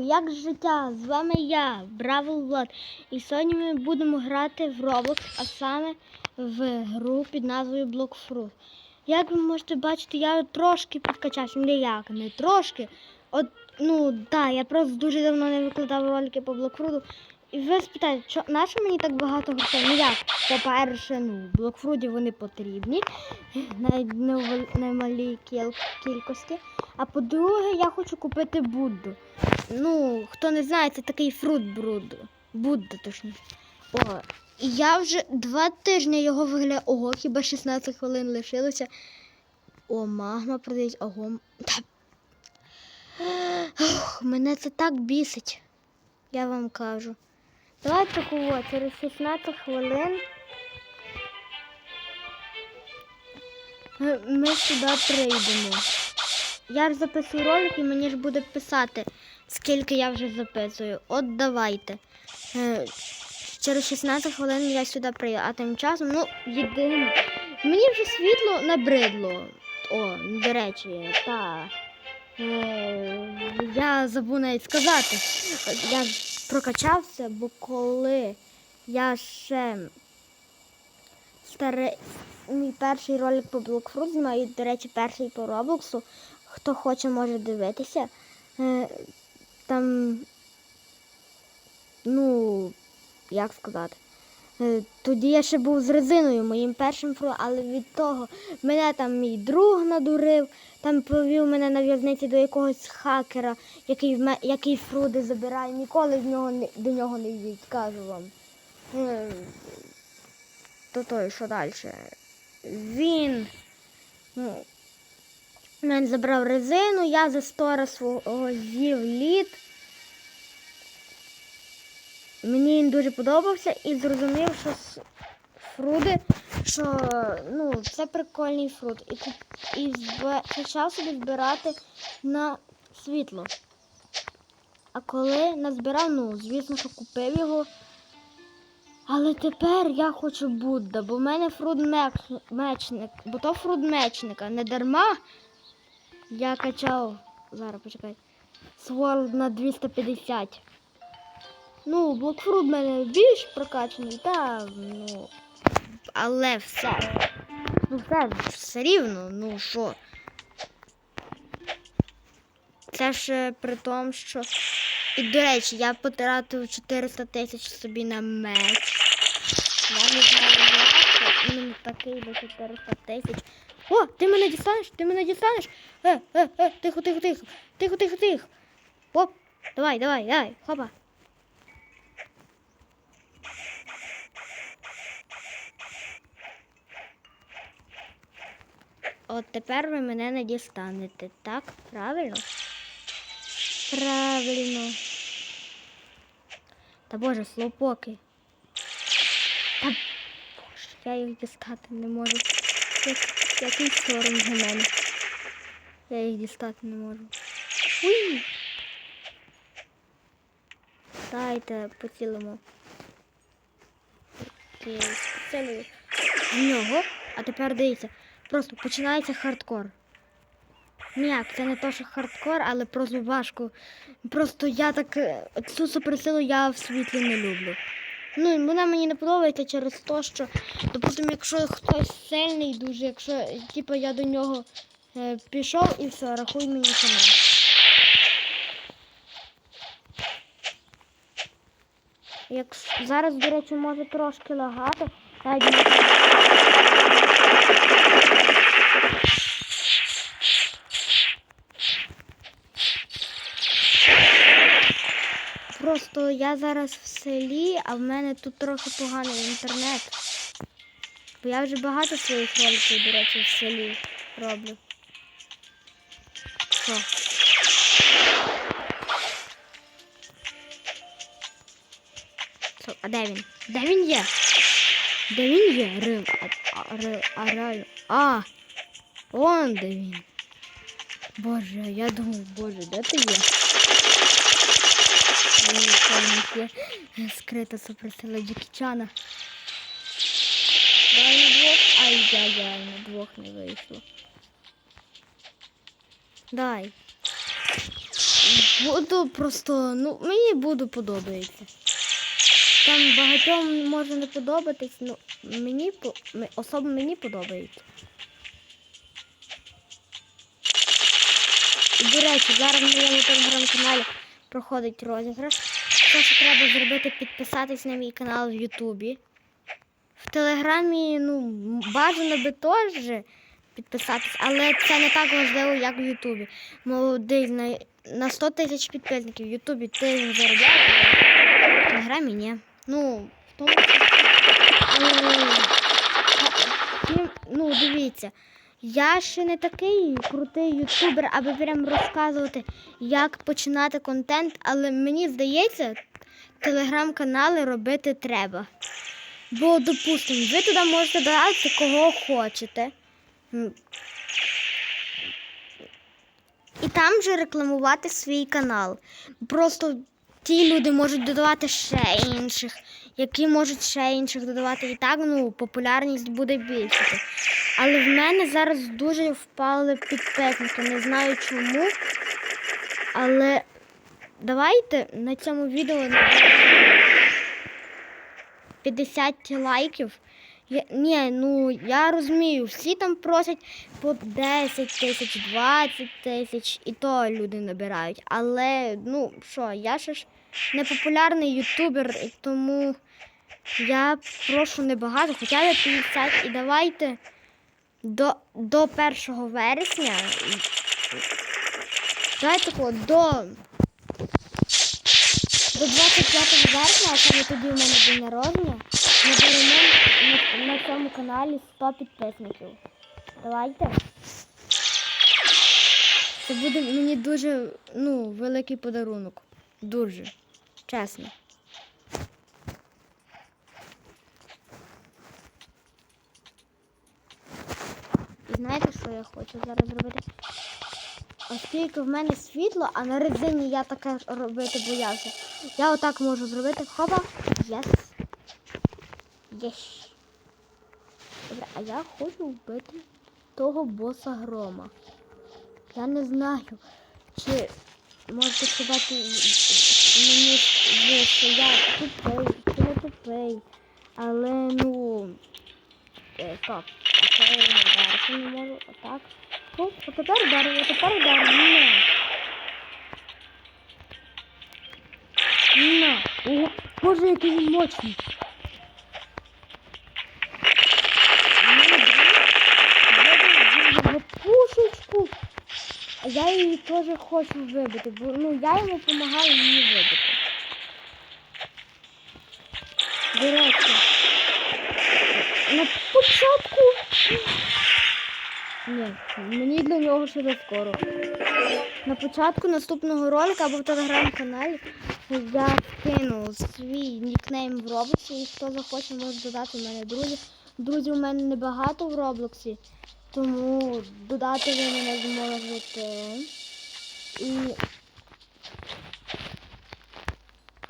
Як життя? З вами я, Бравл Влад. І сьогодні ми будемо грати в Roblox, а саме в гру під назвою Blockfruit. Як ви можете бачити, я трошки підкачався. Не як, не трошки. От, ну так, я просто дуже давно не викладав ролики по Blockfruit. І ви спитаєте, що на що мені так багато грошей? Ну як? По-перше, ну, в Blockfruit вони потрібні, навіть в не в малій кіл- кількості. А по-друге, я хочу купити Будду. Ну, хто не знає, це такий фрут Будду. Будда, точніше. І я вже два тижні його виглядаю. Ого, хіба 16 хвилин лишилося. О, магма продається. Ого. Та... Ох, мене це так бісить. Я вам кажу. Давайте кого, через 16 хвилин. Ми сюди прийдемо. Я ж записую ролик і мені ж буде писати, скільки я вже записую. От давайте. Е, через 16 хвилин я сюди прийду, а тим часом, ну, єдине. Мені вже світло набридло. О, до речі, та. Е, я забув навіть сказати. Я прокачався, бо коли я ще старий, мій перший ролик по Blockfruit знімаю, до речі, перший по Роблоксу. Хто хоче, може дивитися. Там, ну, як сказати. Е, Тоді я ще був з резиною, моїм першим фру, але від того мене там мій друг надурив, там повів мене на в'язниці до якогось хакера, який, який фруди забирає, ніколи в нього до нього не йдіть, кажу вам. Е, То той, що далі? Він. Ну, він забрав резину, я за стора свого з'їв лід. Мені він дуже подобався і зрозумів, що фруди, що ну, це прикольний фрут. І, і почав собі збирати на світло. А коли назбирав, ну, звісно, що купив його. Але тепер я хочу Будда, бо в мене фрут меч- мечник, бо то фрут мечника. Не дарма я качав. Зараз почекай. Сворд на 250. Ну, блокфрут в мене більш прокачаний, та ну. Але все. Ну, все, все рівно, ну що. Це ж е, при тому, що. І, до речі, я потратив 400 тисяч собі на меч. Я не знаю, як іменно такий до 400 тисяч. О, ти мене дістанеш? Ти мене дістанеш? Е, е, е, тихо, тихо, тихо. Тихо, тихо, тихо. Оп, давай, давай, давай, хопа. От тепер ви мене не дістанете, так? Правильно? Правильно. Та боже, слопоки. Та боже, я їх дістати не можу. Як, який сором для мене. Я їх дістати не можу. Уй! Дайте поцілимо. Окей, в нього. А тепер дивіться, просто починається хардкор. Ніяк, це не то, що хардкор, але просто важко. Просто я так е, цю суперсилу я в світлі не люблю. Ну, вона мені не подобається через те, що, допустимо, якщо хтось сильний дуже, якщо типу, я до нього е, пішов і все, рахуй мені сама. Як зараз, до речі, може трошки лагати, навіть Просто я зараз селі, а в мене тут трохи поганий інтернет. Бо я вже багато своїх роликів, до речі, в селі роблю. Що? А де він? Де він є? Де він є? Рим. А, ри- а, реально. А! Он де він. Боже, я думаю, боже, де ти є? Них є скрита суперсила Джекі Чана. Давай на двох. Ай-яй-яй, на двох не вийшло. Дай. буду просто, ну, мені буду подобається. Там багатьом може не подобатись, ну мені особо мені подобається. І, до речі, зараз на моєму телеграм-каналі проходить розіграш. Все, що треба зробити, підписатись на мій канал в Ютубі. В Телеграмі, ну, бажано би теж підписатись, але це не так важливо, як в Ютубі. Молодий на, на 100 тисяч підписників в Ютубі ти заробляєш, а в Телеграмі ні. Ну, в тому числі. Ну, дивіться. Я ще не такий крутий ютубер, аби прям розказувати, як починати контент, але мені здається, телеграм-канали робити треба. Бо, допустимо, ви туди можете додати кого хочете. І там же рекламувати свій канал. Просто ті люди можуть додавати ще інших, які можуть ще інших додавати. І так ну, популярність буде більшити. Але в мене зараз дуже впали підписники. Не знаю чому. Але давайте на цьому відео наберемо 50 лайків. Ні, ну я розумію, всі там просять по 10 тисяч, 20 тисяч, і то люди набирають. Але ну що, я ще ж не популярний ютубер, тому я прошу небагато, хоча я 50. І давайте до, до 1 вересня. Давайте тако, до, до 25 вересня, а саме тоді в мене день народження, наберемо на, цьому каналі 100 підписників. Давайте. Це буде мені дуже ну, великий подарунок. Дуже. Чесно. І знаєте, що я хочу зараз зробити? Оскільки в мене світло, а на резині я таке робити боявся. Я отак можу зробити. Хопа. Єс. Єс. Добре, а я хочу вбити того боса грома. Я не знаю, чи можете сказати мені, що я тупий, чи не тупий. Але ну. Е, так, а не не можу. Отак. О, а тепер ударив, а тепер. На. На. Ого, боже, який він мощний. Пушечку. А я її теж хочу вибити, бо ну я йому допомагаю її вибити. До на початку. Ні, мені для нього ще за скоро. На початку наступного ролика або в телеграм-каналі я скину свій нікнейм в Роблоксі, і хто захоче, може додати мене друзі. Друзів у мене небагато в Роблоксі, тому додати ви мене зможете. І,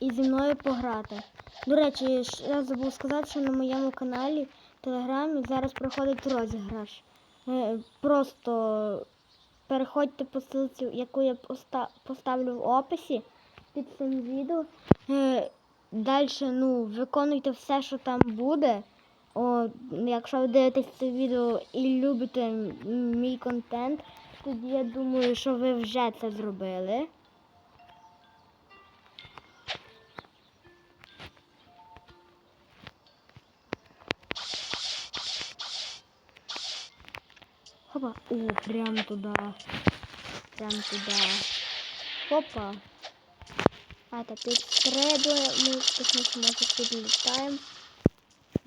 і зі мною пограти. До речі, я забув сказати, що на моєму каналі Телеграмі зараз проходить розіграш. Е, Просто переходьте по ссылці, яку я поста- поставлю в описі під цим відео. Е, Далі ну, виконуйте все, що там буде. О, якщо ви дивитесь це відео і любите мій контент, тоді я думаю, що ви вже це зробили. Хопа. О, прям туда. Прям туда. Хопа. А, та підстрибує. Ми технічно може підлітаємо.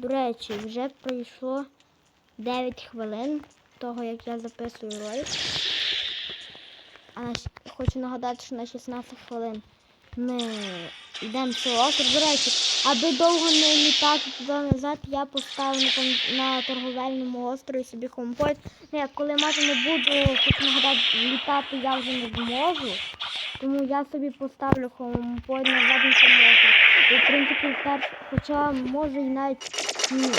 До речі, вже пройшло 9 хвилин того, як я записую ролик. А на, хочу нагадати, що на 16 хвилин ми йдемо цей. До речі, аби довго не літати туди назад, я поставив на, на торговельному острові собі хомпойт. Ну, як коли мати не буду, хочу нагадати, літати я вже не зможу. Тому я собі поставлю назад на цьому острові. І в принципі, перш, хоча може і навіть ні.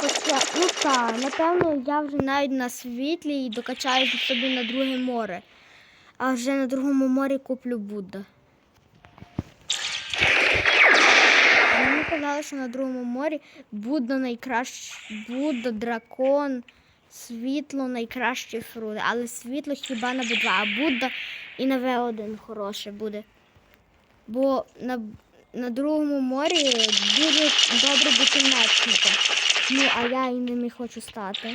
Хоча, ну так, напевно, я вже навіть на світлі і докачаю собі на друге море. а вже на другому морі куплю Будда. Мені казали, що на другому морі Будда найкраще, Будда, дракон, світло найкращі фрукти. Але світло хіба на Б2, а Будда і на В1 хороше буде. Бо на, на другому морі дуже добре бути мечником. Ну, а я і ними хочу стати.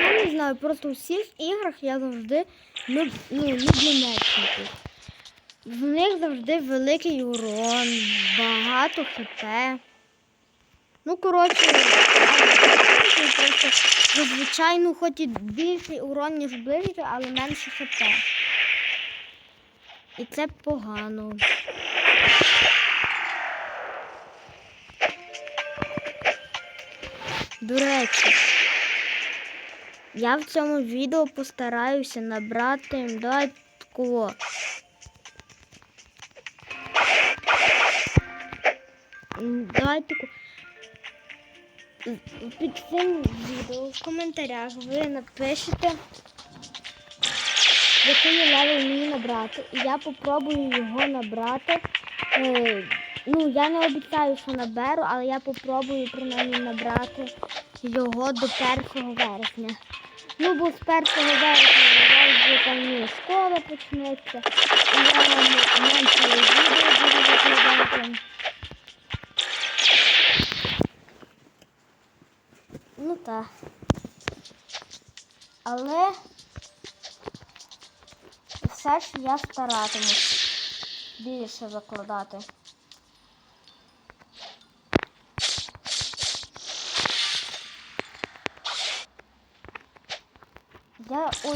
Я не знаю, просто у всіх іграх я завжди ну, люблю мечників. В них завжди великий урон, багато хп. Ну, коротше, просто зазвичай, ну, хоч і більший урон, ніж ближче, але менше хп. І це погано. До речі, я в цьому відео постараюся набрати давай такого. М, Давай. Під цим відео в коментарях ви напишете, який левел мені набрати. І я попробую його набрати. Ну, я не обіцяю, що наберу, але я попробую принаймні набрати його до 1 вересня. Ну, бо з 1 вересня вже там школа почнеться. І я менше відео буду викладати. Ну так. Але все ж я старатимусь більше закладати.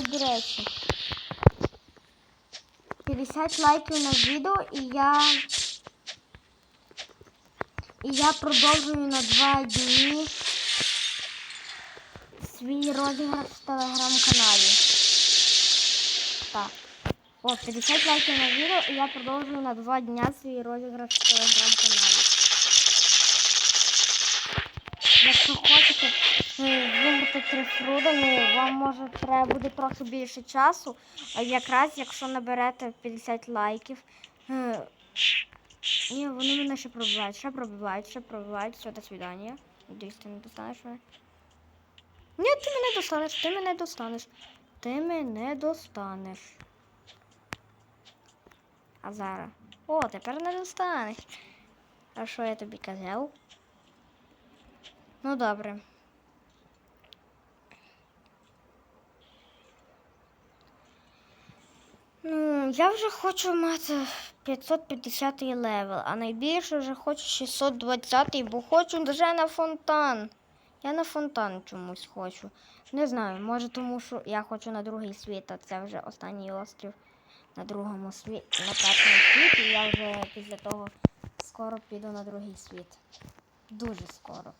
До речі. 50 лайків на відео і я. І я продовжую на два дні свій розіграш в телеграм-каналі. Так. О, 50 лайків на відео і я продовжую на два дня свій розіграш в телеграм-каналі. Якщо хочете е, три фруда, ну вам може треба буде трохи більше часу. А якраз якщо наберете 50 лайків. е, Ні, вони мене ще пробивають, ще пробивають, ще пробивають. Все, до свидання. Надіюсь, ти не достанеш мене. Ні, ти мене достанеш, ти мене достанеш. Ти мене достанеш. А зараз. О, тепер не достанеш. А що я тобі казав? Ну добре. Ну, я вже хочу мати 550 левел, а найбільше вже хочу 620, бо хочу вже на фонтан. Я на фонтан чомусь хочу. Не знаю, може тому, що я хочу на другий світ, а це вже останній острів на другому світі, на першому світі. Я вже після того скоро піду на другий світ. Дуже скоро.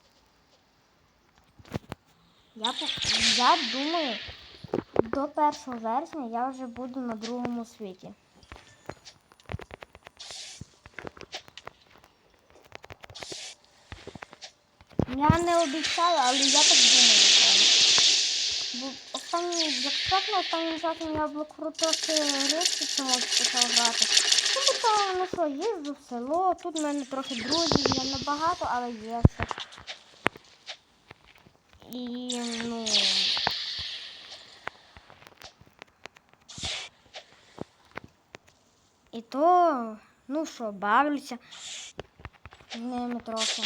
Я, я думаю, до 1 вересня я вже буду на другому світі. Я не обіцяю, але я так думаю. Бо останні, як чесно, останнім часом я крутих речі чомусь почав грати. Ну, бо ну що, їжджу в село, тут в мене трохи друзів, я не багато, але є. І, ну... І то, ну що, бавлюся ними трохи.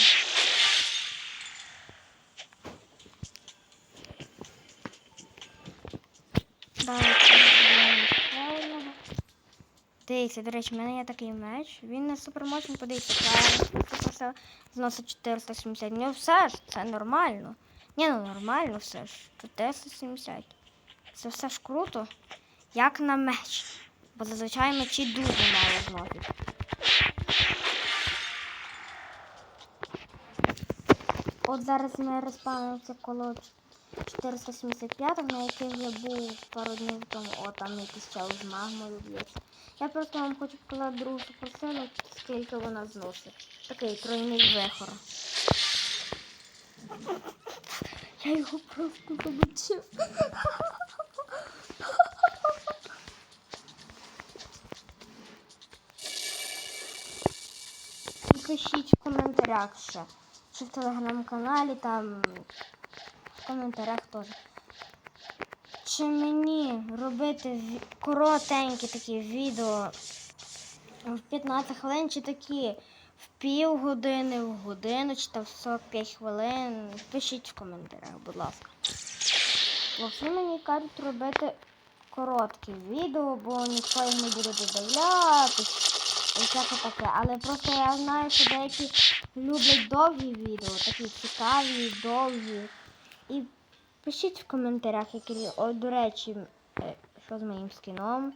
Ще одного. Дивіться, до речі, в мене є такий меч. Він не супермощний, подивіться, зносить 470. Ну все ж, це нормально. Ні, ну нормально все ж. 470. Це все ж круто. Як на меч. Бо зазвичай мечі дуже мало зносять. От зараз ми розпавнимося коло 475, на який я був пару днів тому, о, там якийсь чел з магмою б'ється. Я просто вам хочу показати другу суперсилу, скільки вона зносить. Такий тройний вихор. Я його просто замочив. Коментарях. Чи в телеграм-каналі, там в коментарях теж. Чи мені робити коротенькі такі відео в 15 хвилин, чи такі в пів години, в годину, чи там в 45 хвилин. Пишіть в коментарях, будь ласка. Бо мені кажуть робити короткі відео, бо ніхто їх не буде додивляти і всяке таке. Але просто я знаю, що деякі люблять довгі відео, такі цікаві, довгі. І пишіть в коментарях, які. О, до речі, е, що з моїм скіном.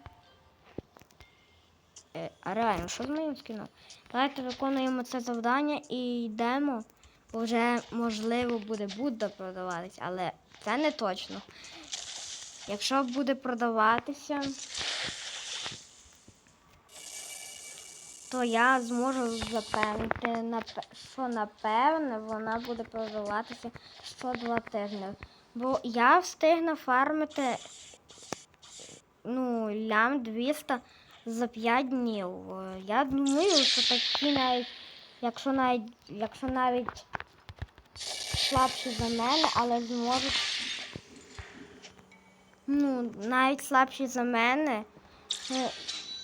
Е, А реально, що з моїм скіном? Давайте виконуємо це завдання і йдемо. Бо вже можливо буде Будда продаватись, але це не точно. Якщо буде продаватися, то я зможу запевнити, що напевне вона буде продаватися що два тижні. Бо я встиг нафармити ну, лям 200 за 5 днів. Я думаю, що такі навіть, якщо навіть, якщо навіть слабші за мене, але зможуть. Ну, навіть слабші за мене.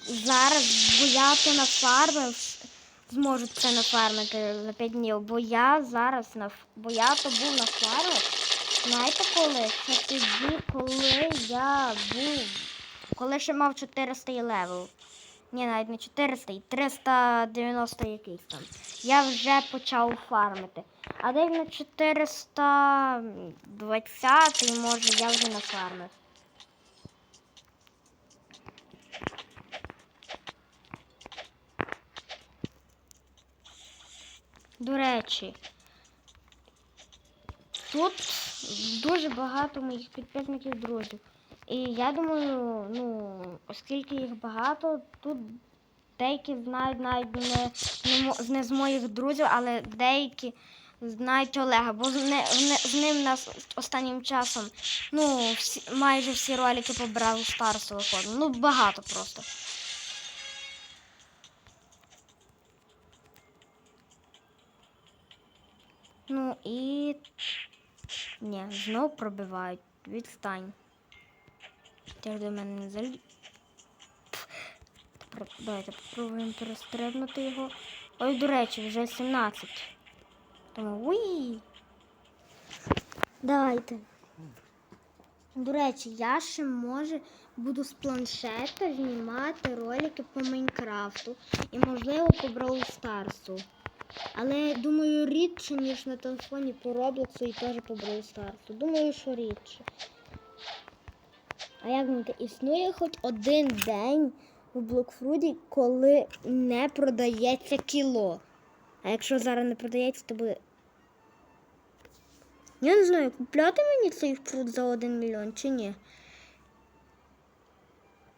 Зараз, бо я то нафармив, зможуть це нафармити за 5 днів, бо я зараз на бо я то був на фармі. Знаєте коли? Це тоді, коли я був. Коли ще мав 400 левел. Ні, навіть не 400, 390 якийсь там. Я вже почав фармити. А десь на 420 може я вже нафармив. До речі, тут дуже багато моїх підписників друзів. І я думаю, ну, оскільки їх багато, тут деякі знають навіть не, не, з моїх друзів, але деякі знають Олега, бо не, не- з ним нас останнім часом ну, всі, майже всі ролики по Бравл Старсу виходили. Ну, багато просто. Ну і. Ні, знов пробивають. Відстань. Ти ж до мене не заліз. Давайте попробуємо перестрибнути його. Ой, до речі, вже 17. Тому уї. Давайте. До речі, я ще може буду з планшета знімати ролики по Майнкрафту і, можливо, по Brawl Старсу. Але думаю, рідше, ніж на телефоні по Роблоксу і теж по Brawl Старсу. Думаю, що рідше. А як думаєте, існує хоч один день у Блокфруді, коли не продається кіло. А якщо зараз не продається, то буде. Я не знаю, купляти мені цей фрут за 1 мільйон чи ні.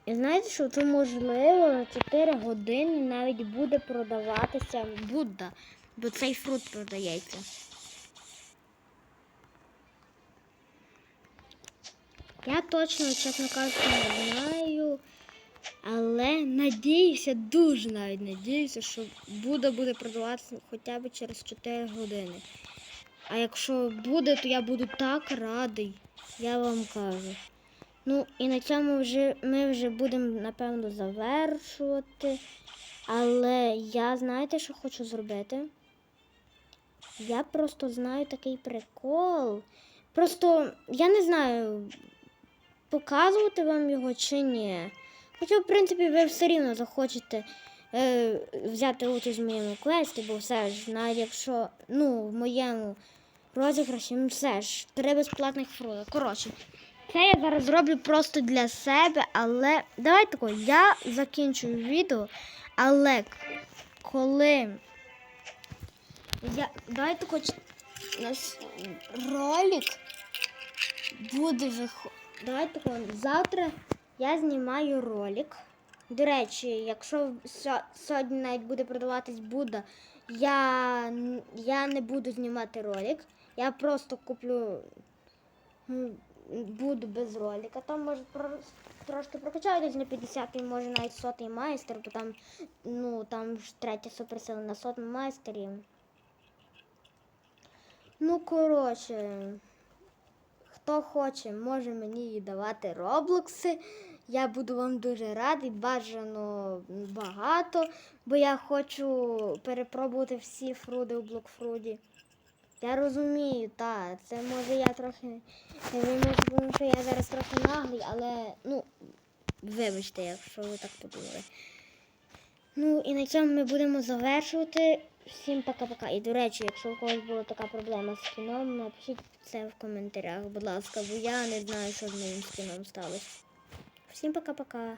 І знаєте, що це можливо на 4 години навіть буде продаватися Будда, бо цей фрут продається. Я точно, чесно кажучи, не знаю. Але надіюся, дуже навіть надіюся, що буде буде продаватися хоча б через 4 години. А якщо буде, то я буду так радий, я вам кажу. Ну і на цьому вже ми вже будемо напевно завершувати. Але я знаєте, що хочу зробити? Я просто знаю такий прикол. Просто я не знаю, показувати вам його чи ні. Хоча, в принципі, ви все рівно захочете е, взяти участь в моєму квесті, бо все ж, навіть якщо ну, в моєму розіграші, ну все ж, три безплатних фруда. Коротше, це я зараз зроблю просто для себе, але давайте тако, я закінчую відео, але коли я давайте тако, ч- у нас ролик буде виходити. Давайте тако, завтра я знімаю ролик. До речі, якщо сьогодні навіть буде продаватись Будда, я, я не буду знімати ролик. Я просто куплю буду без ролика. Там може трошки прокачаю на 50 і може навіть сотий майстер, бо там, ну, там ж третя суперсила на сотому майстері. Ну, коротше, хто хоче, може мені давати роблокси. Я буду вам дуже радий, бажано багато, бо я хочу перепробувати всі фруди у блокфруді. Я розумію, так, це може я трохи. Ви можете думати, що я зараз трохи наглий, але ну, вибачте, якщо ви так подумали. Ну і на цьому ми будемо завершувати. Всім пока-пока. І до речі, якщо у когось була така проблема з кіном, напишіть це в коментарях, будь ласка, бо я не знаю, що з моїм скіном сталося. Всім пока-пока.